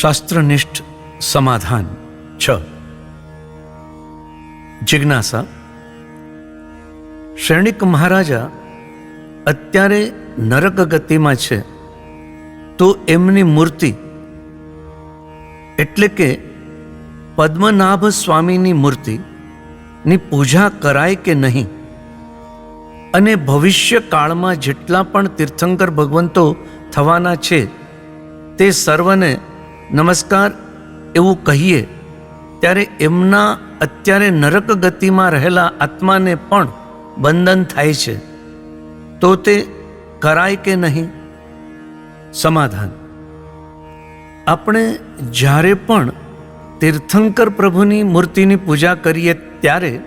શાસ્ત્રનિષ્ઠ સમાધાન. છ. જિજ્ઞાસા. શૈણિક મહારાજા અત્યારે નરક ગતિમાં છે. તો એમની મૂર્તિ એટલે કે પદ્મનાભ સ્વામીની મૂર્તિની પૂજા કરાય કે નહીં? અને ભવિષ્યકાળમાં જેટલા પણ તીર્થંકર ભગવંતો થવાના છે, તે સર્વને નમસ્કાર, એવું કહીએ, ત્યારે એમના અત્યારે નરક ગતિમાં રહેલા આત્માને પણ બંધન થાય છે. તો તે કરાય કે નહીં? સમાધાન. આપણે જ્યારે પણ તીર્થંકર પ્રભુની મૂર્તિની પૂજા કરીએ ત્યારે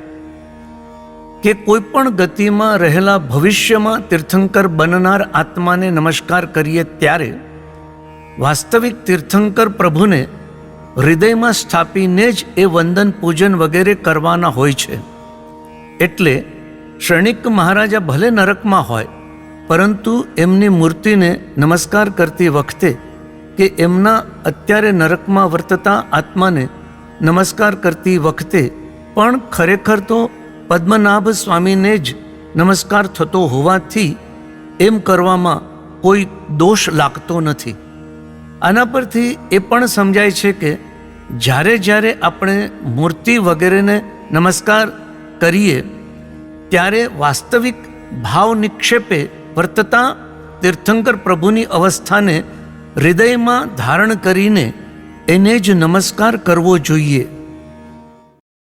કે કોઈ પણ ગતિમાં રહેલા ભવિષ્યમાં તીર્થંકર બનનાર આત્માને નમસ્કાર કરીએ ત્યારે વાસ્તવિક તીર્થંકર પ્રભુને હૃદયમાં સ્થાપીને જ એ વંદન પૂજન વગેરે કરવાના હોય છે. એટલે ક્ષણિક મહારાજા ભલે નરકમાં હોય, પરંતુ એમની મૂર્તિને નમસ્કાર કરતી વખતે કે એમના અત્યારે નરકમાં વર્તતા આત્માને નમસ્કાર કરતી વખતે પણ ખરેખર તો પદ્મનાભ સ્વામીને જ નમસ્કાર થતો હોવાથી એમ કરવામાં કોઈ દોષ લાગતો નથી. આના પરથી એ પણ સમજાય છે કે જ્યારે જ્યારે આપણે મૂર્તિ વગેરેને નમસ્કાર કરીએ, ત્યારે વાસ્તવિક ભાવ નિક્ષેપે વર્તતા તીર્થંકર પ્રભુની અવસ્થાને હૃદયમાં ધારણ કરીને એને જ નમસ્કાર કરવો જોઈએ.